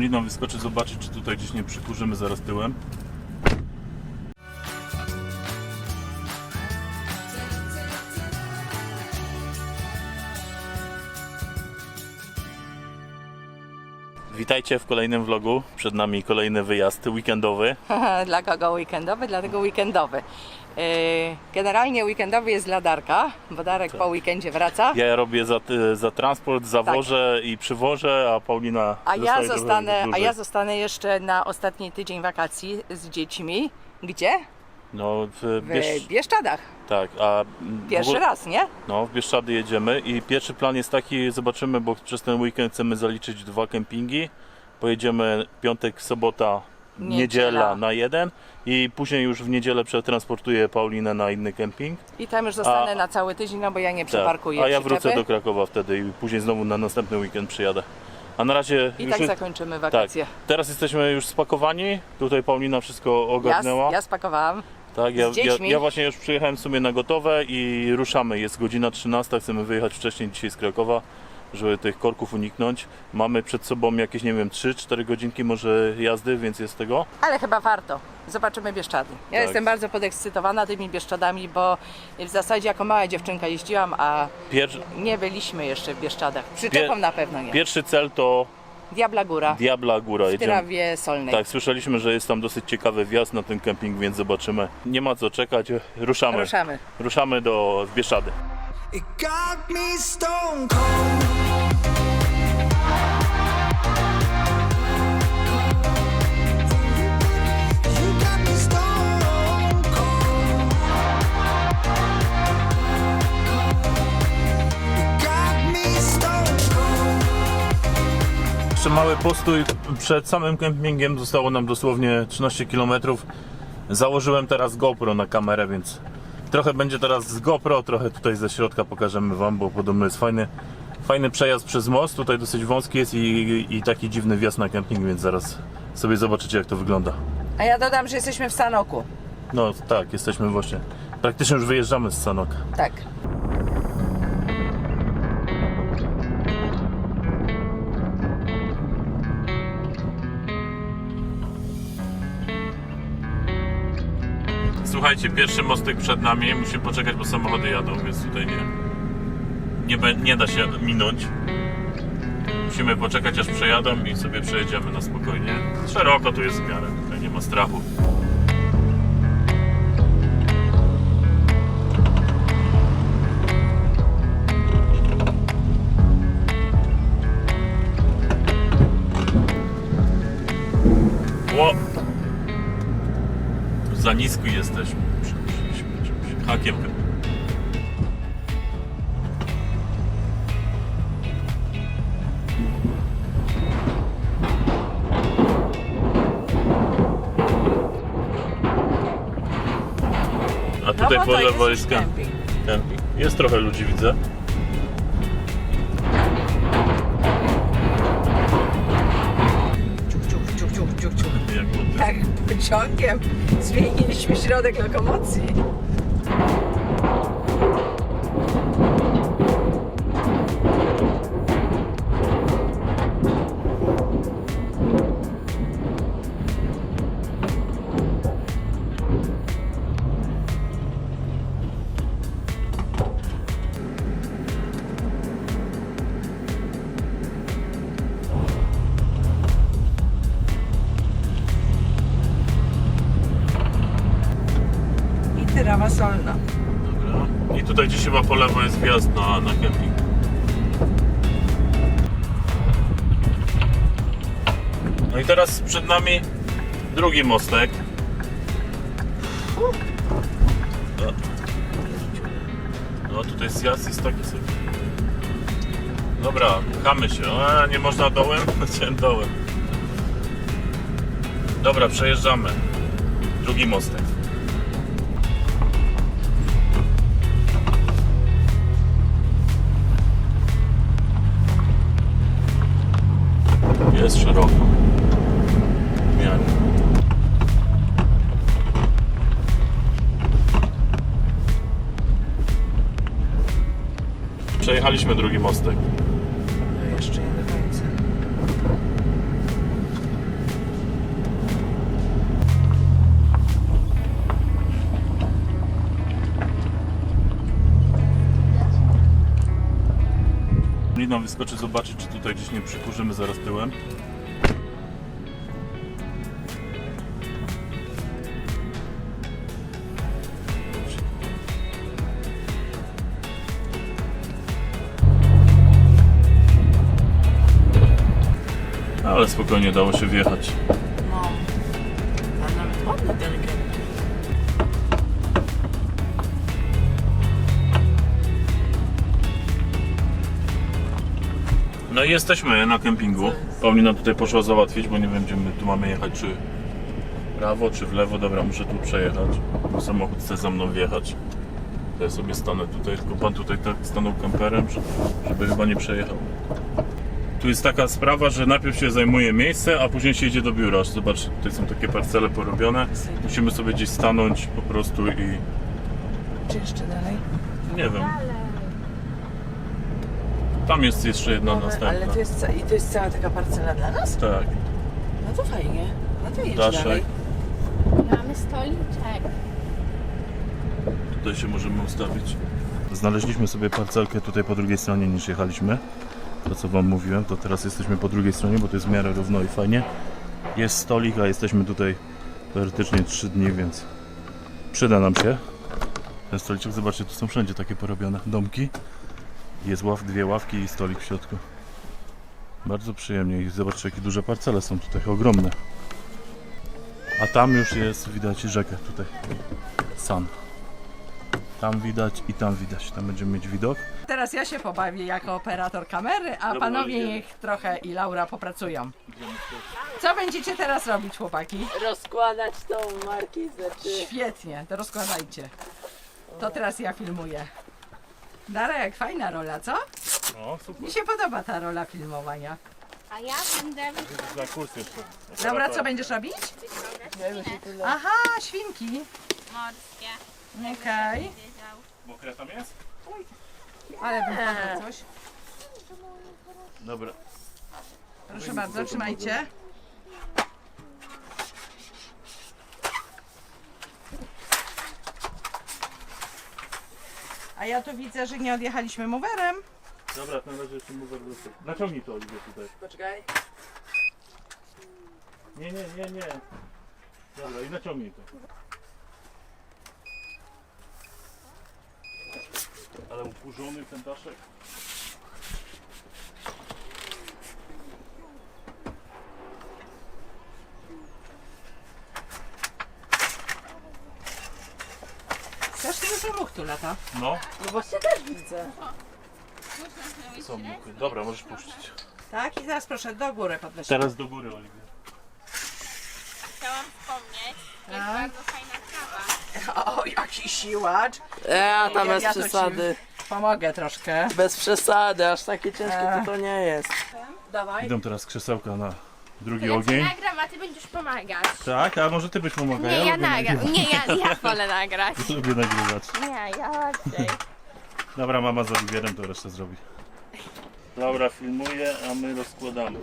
Lina wyskoczy zobaczyć, czy tutaj gdzieś nie przykurzymy zaraz tyłem. Witajcie w kolejnym vlogu. Przed nami kolejny wyjazd weekendowy. Dla kogo weekendowy? Dlatego weekendowy. Yy, Generalnie weekendowy jest dla Darka, bo Darek po weekendzie wraca. Ja robię za, za transport, zawożę i przywożę, a Paulina A ja, zostanę, a ja zostanę jeszcze na ostatni tydzień wakacji z dziećmi. Gdzie? No, w, W Biesz... Bieszczadach. Tak, a w Pierwszy ogóle- raz, nie? No, w Bieszczady jedziemy i pierwszy plan jest taki, zobaczymy, bo przez ten weekend chcemy zaliczyć dwa kempingi. Pojedziemy piątek, sobota, Niedziela. niedziela na jeden i później już w niedzielę przetransportuję Paulinę na inny kemping. I tam już zostanę A- na cały tydzień, no bo ja nie Tak, przeparkuję a ja wrócę do Krakowa wtedy i później znowu na następny weekend przyjadę. A na razie I już tak zakończymy tak, wakacje. teraz jesteśmy już spakowani. Tutaj Paulina wszystko Ja, ogarnęła. ja spakowałam. Tak, ja, ja, ja właśnie już przyjechałem sobie na gotowe i ruszamy. Jest godzina 13, chcemy wyjechać wcześniej dzisiaj z Krakowa, żeby tych korków uniknąć. Mamy przed sobą jakieś, nie wiem, 3-4 godzinki może jazdy, więc jest tego. Ale chyba warto. Zobaczymy Bieszczady. Ja Tak. jestem bardzo podekscytowana tymi Bieszczadami, bo w zasadzie jako mała dziewczynka jeździłam, a Pier, nie byliśmy jeszcze w Bieszczadach. Przyczepą Pie- na pewno nie. pierwszy cel to Diabla Góra Diabla Góra. w Jedziemy. Tyrawie Solnej. Tak, słyszeliśmy, że jest tam dosyć ciekawy wjazd na ten kemping, więc zobaczymy. Nie ma co czekać, ruszamy. Ruszamy. Ruszamy do Bieszczady. It got me stone cold. Jeszcze mały postój przed samym kempingiem, zostało nam dosłownie 13 km. Założyłem teraz GoPro na kamerę, więc trochę będzie teraz z GoPro, trochę tutaj ze środka pokażemy Wam, bo podobno jest fajny, fajny przejazd przez most. Tutaj dosyć wąski jest i, i taki dziwny wjazd na kemping, więc zaraz sobie zobaczycie jak to wygląda. A ja dodam, że jesteśmy w Sanoku. No tak, jesteśmy właśnie, praktycznie już wyjeżdżamy z Sanoka. Tak. Słuchajcie, pierwszy mostek przed nami, musimy poczekać, bo samochody jadą, więc tutaj nie, nie, nie da się minąć. Musimy poczekać aż przejadą i sobie przejedziemy na spokojnie. Szeroko tu jest w miarę, tutaj nie ma strachu. Za nisko jesteśmy. Hakiem. A tutaj no po lewo jest camping. Jest trochę ludzi, widzę. Pociągiem zmieniliśmy środek lokomocji. Tutaj gdzieś chyba po lewo jest wjazd na, na. No i teraz przed nami drugi mostek. No, no tutaj zjazd jest taki sobie. Dobra, pchamy się. A, nie można dołem? Chciałem dołem. Dobra, przejeżdżamy. Drugi mostek. Jest szeroko. Przejechaliśmy drugi mostek. Paulina wyskoczy zobaczyć, czy tutaj gdzieś nie przykurzymy zaraz tyłem. Ale spokojnie dało się wjechać. Jesteśmy na kempingu. Paulina tutaj poszła załatwić, bo nie wiem gdzie my tu mamy jechać, czy w prawo, czy w lewo. Dobra, muszę tu przejechać, bo samochód chce za mną wjechać. To ja sobie stanę tutaj, tylko pan tutaj tak stanął kamperem, że- żeby chyba nie przejechał. Tu jest taka sprawa, że najpierw się zajmuje miejsce, a później się idzie do biura. Zobacz, tutaj są takie parcele porobione. Musimy sobie gdzieś stanąć po prostu i Czy jeszcze dalej? nie wiem. Tam jest jeszcze jedna następna. ale to jest, i to jest cała taka parcela dla nas? Tak, No to fajnie. No to jedź Daszek. dalej. Mamy stoliczek. Tutaj się możemy ustawić. Znaleźliśmy sobie parcelkę tutaj po drugiej stronie niż jechaliśmy. To co wam mówiłem, to teraz jesteśmy po drugiej stronie, bo to jest w miarę równo i fajnie. Jest stolik, a jesteśmy tutaj teoretycznie 3 dni, więc przyda nam się. Ten stoliczek, zobaczcie, tu są wszędzie takie porobione domki. Jest ław, dwie ławki i stolik w środku. Bardzo przyjemnie i zobaczcie jakie duże parcele są tutaj, ogromne. A tam już jest, widać rzekę tutaj. San. Tam widać i tam widać. Tam będziemy mieć widok. Teraz ja się pobawię jako operator kamery, a Dobra, panowie idziemy. niech trochę i Laura popracują. Co będziecie teraz robić, chłopaki? rozkładać tą markizę, czy... Świetnie, to rozkładajcie. To teraz ja filmuję. Darek, fajna rola, co? O, super. Mi się podoba ta rola filmowania. A ja będę Na kurs jeszcze. Dobra, co będziesz robić? Aha, świnki. morskie. Okej. Wiedział. Mokre tam jest? Ale bym podał coś. Dobra. Proszę bardzo, trzymajcie. A ja tu widzę, że nie odjechaliśmy mowerem. Dobra, na razie jeszcze mówię wrócę. Naciągnij to Oliwie tutaj. Poczekaj. Nie, nie, nie, nie. Dobra, i naciągnij to. Ale upurzony ten daszek. Strasznie dużo much tu lata. No, No właśnie też widzę. co mógł. Dobra, możesz puścić. Tak, i teraz proszę do góry podnieść. Teraz do góry, Oliwie. Chciałam wspomnieć, jest Tak. bardzo fajna kawa. O, jaki siłacz. Ja tam Ja- bez ja to ci- przesady. Pomogę troszkę. Bez przesady, aż takie ciężkie E. to, to nie jest. Dawaj. Idą teraz krzesełka na drugi Ja ogień. nagram, a ty będziesz pomagać. Tak, a może ty byś pomagał? Nie, ja lubię nagram. Nie, ja, ja wolę nagrać. Lubię nagrywać. Nie, ja łatwiej. Dobra, mama z Oliwierem to resztę zrobi. Laura filmuje, a my rozkładamy.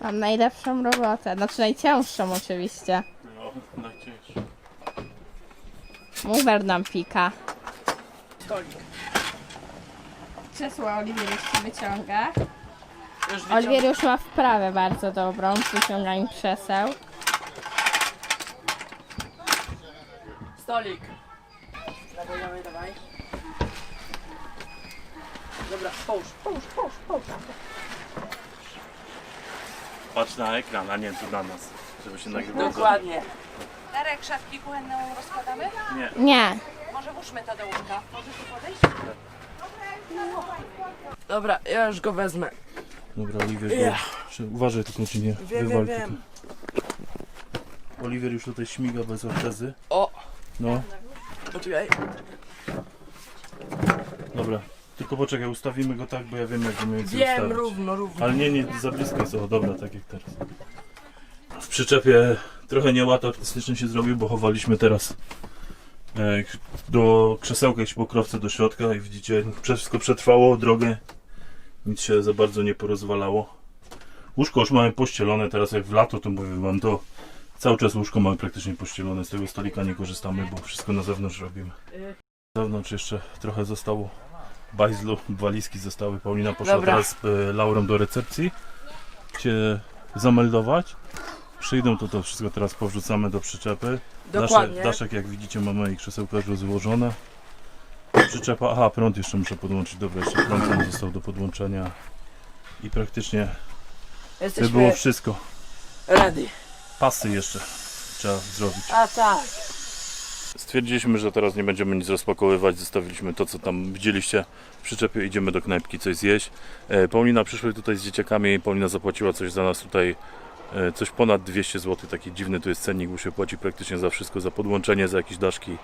Mam najlepszą robotę, znaczy najcięższą oczywiście. No, najcięższe. Mover nam pika. Stolik. Krzesło Oliwier jeszcze wyciąga. Już Oliwier już ma wprawę bardzo dobrą w wyciąganiu krzeseł. Stolik. Dawaj, dawaj. Dobra, połóż, połóż, połóż, połóż. Patrz na ekran, a nie tu na nas, żeby się nagrywało. Dokładnie. Darek, szafki kuchenne rozkładamy? Nie. Może włóżmy to do łóżka. Możesz tu podejść? Dobra, ja już go wezmę. Dobra, Oliwier, czy- uważaj tylko, czy nie Wiem, wywal wiem, wiem. Oliwier już tutaj śmiga bez ortezy. O, No, poczekaj. dobra. Tylko poczekaj, ustawimy go tak, bo ja wiem jak go mniej więcej Wiem, ustawić. równo, równo. Ale nie, nie, za blisko jest. O, dobra, tak jak teraz. W przyczepie trochę nieład artystyczny się zrobił, bo chowaliśmy teraz e, do krzesełka jakieś pokrowce do środka i widzicie, wszystko przetrwało drogę. Nic się za bardzo nie porozwalało. Łóżko już mamy pościelone, teraz jak w lato, to mówię wam to cały czas łóżko mamy praktycznie pościelone, z tego stolika nie korzystamy, bo wszystko na zewnątrz robimy. Z zewnątrz jeszcze trochę zostało bajzlu walizki zostały. Paulina poszła Dobra. teraz z e, Laurą do recepcji się zameldować. Przyjdą, to to wszystko teraz powrzucamy do przyczepy. Dokładnie. Daszek, daszek jak widzicie ma moje krzesełka już złożone. Przyczepa, aha prąd jeszcze muszę podłączyć, dobra jeszcze prąd został do podłączenia. I praktycznie by Jesteśmy było wszystko. ready. Pasy jeszcze trzeba zrobić. A tak. Stwierdziliśmy, że teraz nie będziemy nic rozpakowywać, zostawiliśmy to, co tam widzieliście w przyczepie, idziemy do knajpki coś zjeść. E, Paulina przyszła tutaj z dzieciakami, Paulina zapłaciła coś za nas tutaj, coś ponad 200 zł, taki dziwny tu jest cennik, bo się płaci praktycznie za wszystko, za podłączenie, za jakieś daszki,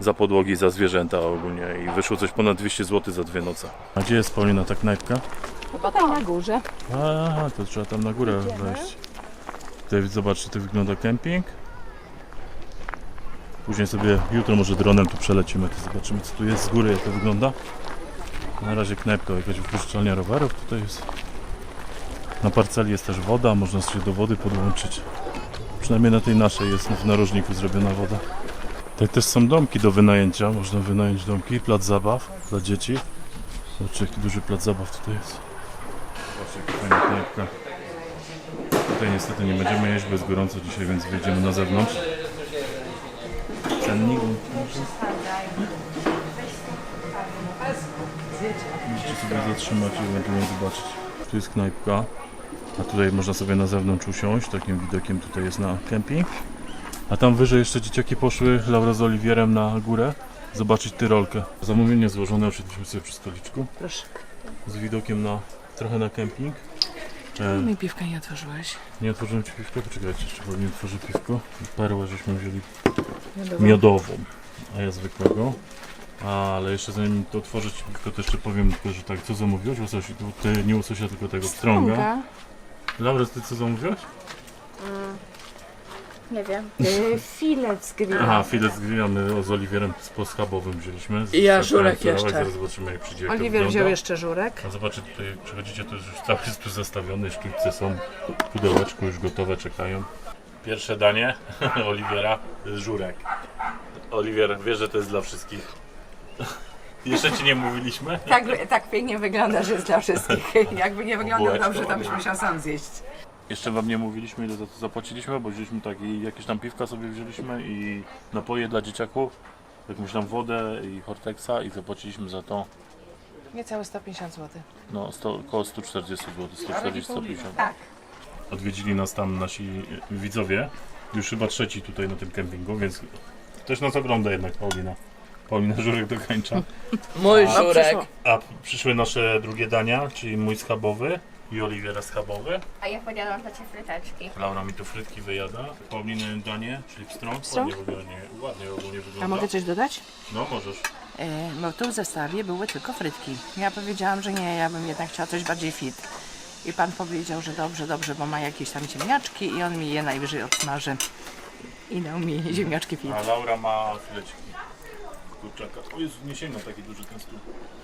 za podłogi, za zwierzęta ogólnie i wyszło coś ponad 200 zł za dwie noce. A gdzie jest Paulina ta knajpka? Chyba tam na górze. Aha, to trzeba tam na górę wejść. Tutaj zobaczcie, to wygląda kemping. Później sobie, jutro może dronem tu przelecimy, to zobaczymy co tu jest z góry, jak to wygląda. Na razie knajpka, jakaś wypożyczalnia rowerów tutaj jest. Na parceli jest też woda, można się do wody podłączyć. Przynajmniej na tej naszej jest w narożniku zrobiona woda. Tutaj też są domki do wynajęcia, można wynająć domki, plac zabaw dla dzieci. Zobaczcie jaki duży plac zabaw tutaj jest. Zobaczcie, jaka fajna knajpka. Tutaj niestety nie będziemy jeść, bo jest gorąco dzisiaj, więc wyjdziemy na zewnątrz. Cennik. Możecie sobie zatrzymać i ewentualnie zobaczyć. Tu jest knajpka, a tutaj można sobie na zewnątrz usiąść. Takim widokiem tutaj jest na kemping. A tam wyżej jeszcze dzieciaki poszły, Laura z Oliwierem na górę, zobaczyć tyrolkę. Zamówienie złożone, usiedliśmy sobie przy stoliczku Proszę. z widokiem na trochę na kemping. E, Mi piwka nie otworzyłeś. nie otworzyłem ci piwka, poczekajcie, jeszcze powinien otworzy piwko. Perłę żeśmy wzięli miodową, a ja zwykłego. Ale jeszcze zanim to otworzyć piwko, to jeszcze powiem tylko, że tak, co zamówiłeś? Łososi, ty nie łososia, tylko tego strąga. Laura, ty co zamówiłaś? Nie wiem. Filet z grilla. Aha, filet z grilla, my z Oliwierem z poschabowym wzięliśmy. Z I ja żurek jeszcze. Zaraz zobaczymy jak przyjdzie, jak to Oliwier wygląda. wziął jeszcze żurek. A zobaczcie, tutaj przychodzicie, to już cały jest tu zestawiony, sztućce są w pudełeczku, już gotowe, czekają. Pierwsze danie Oliwiera żurek. Oliwier, wiesz, że to jest dla wszystkich. Jeszcze ci nie mówiliśmy? Tak, tak pięknie wygląda, że jest dla wszystkich. Jakby nie wyglądał Bułeczka dobrze, to byś musiał sam zjeść. Jeszcze wam nie mówiliśmy, ile za to zapłaciliśmy, bo wzięliśmy tak i jakieś tam piwka sobie wzięliśmy i napoje dla dzieciaków, jakąś tam wodę i Hortexa i zapłaciliśmy za to Niecałe 150 zł. no sto, około 140 zł, 140-150. Tak. Odwiedzili nas tam nasi widzowie. Już chyba trzeci tutaj na tym kempingu, więc też nas ogląda jednak Paulina. Paulina Żurek dokończa. Mój A, żurek. A przyszły nasze drugie dania, czyli mój schabowy i Oliwiera schabowy. A ja podjadłam dla ciebie fryteczki. Laura mi tu frytki wyjada. Pauliny danie, czyli pstrąg. Pstrąg? Ładnie, ładnie, ładnie ogólnie wygląda. A mogę coś dodać? No możesz. E, bo tu w zestawie były tylko frytki. Ja powiedziałam, że nie, ja bym jednak chciała coś bardziej fit. I pan powiedział, że dobrze, dobrze, bo ma jakieś tam ziemniaczki i on mi je najwyżej odsmaży. I dał mi ziemniaczki fit. A Laura ma fileciki. Kurczaka. O Jezu, nie sięgnę taki duży ten stół.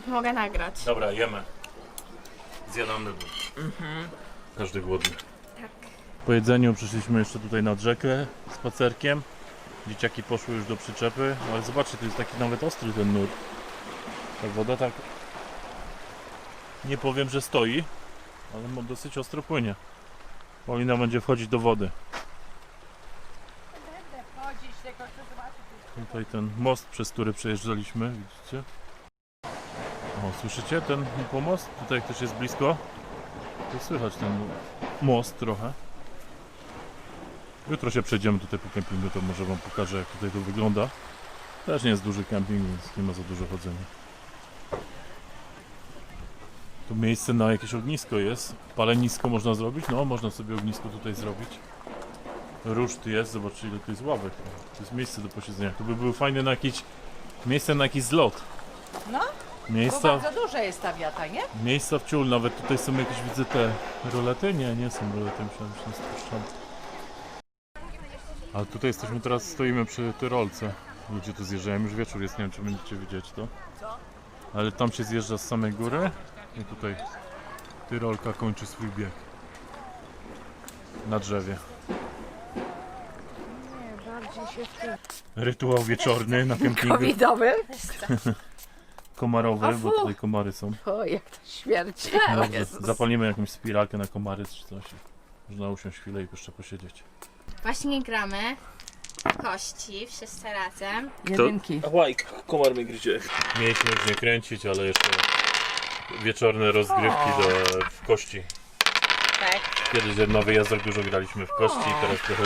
Mogę nagrać. Dobra, jemy. Zjadamy go. Każdy głodny. Po jedzeniu przyszliśmy jeszcze tutaj nad rzekę spacerkiem. Dzieciaki poszły już do przyczepy, ale zobaczcie, to jest taki nawet ostry ten nurt. Ta woda tak... Nie powiem, że stoi, ale dosyć ostro płynie. Paulina będzie wchodzić do wody. Tutaj ten most, przez który przejeżdżaliśmy, widzicie? O, słyszycie ten pomost? Tutaj ktoś jest blisko. To słychać ten most trochę. Jutro się przejdziemy tutaj po kempingu, to może wam pokażę jak tutaj to wygląda. Też nie jest duży kemping, więc nie ma za dużo chodzenia. Tu miejsce na jakieś ognisko jest. Palenisko można zrobić? No, można sobie ognisko tutaj zrobić. Ruszt jest, zobaczcie ile tu jest ławek. To jest miejsce do posiedzenia. To by było fajne na jakieś miejsce na jakiś zlot. No, Bo Miejsca, bardzo duża jest ta wiata, nie? miejsca w ciul, nawet tutaj są jakieś widzę te rolety? Nie, nie są rolety, myślałem, że są spuszczone. Ale tutaj jesteśmy teraz, stoimy przy Tyrolce. Ludzie tu zjeżdżają, już wieczór jest, nie wiem czy będziecie widzieć to. Ale tam się zjeżdża z samej góry i tutaj Tyrolka kończy swój bieg. Na drzewie. Rytuał wieczorny na kempingu. Covidowy. komarowy, bo tutaj komary są. O, jak to śmierci. No, O z- Jezus. zapalimy jakąś spiralkę na komary czy coś. Można usiąść chwilę i jeszcze posiedzieć. Właśnie gramy kości wszyscy razem. Jedynki. Ałaj, komar mnie gryzie. Mieliśmy już nie kręcić, ale jeszcze wieczorne rozgrywki do, w kości. Tak. Kiedyś na wyjazdach dużo graliśmy w kości, teraz trochę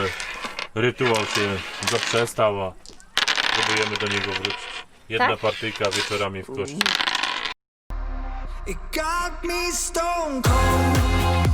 rytuał się zaprzestał, a próbujemy do niego wrócić. Jedna Tak? partyjka wieczorami w kości. It got me stone cold.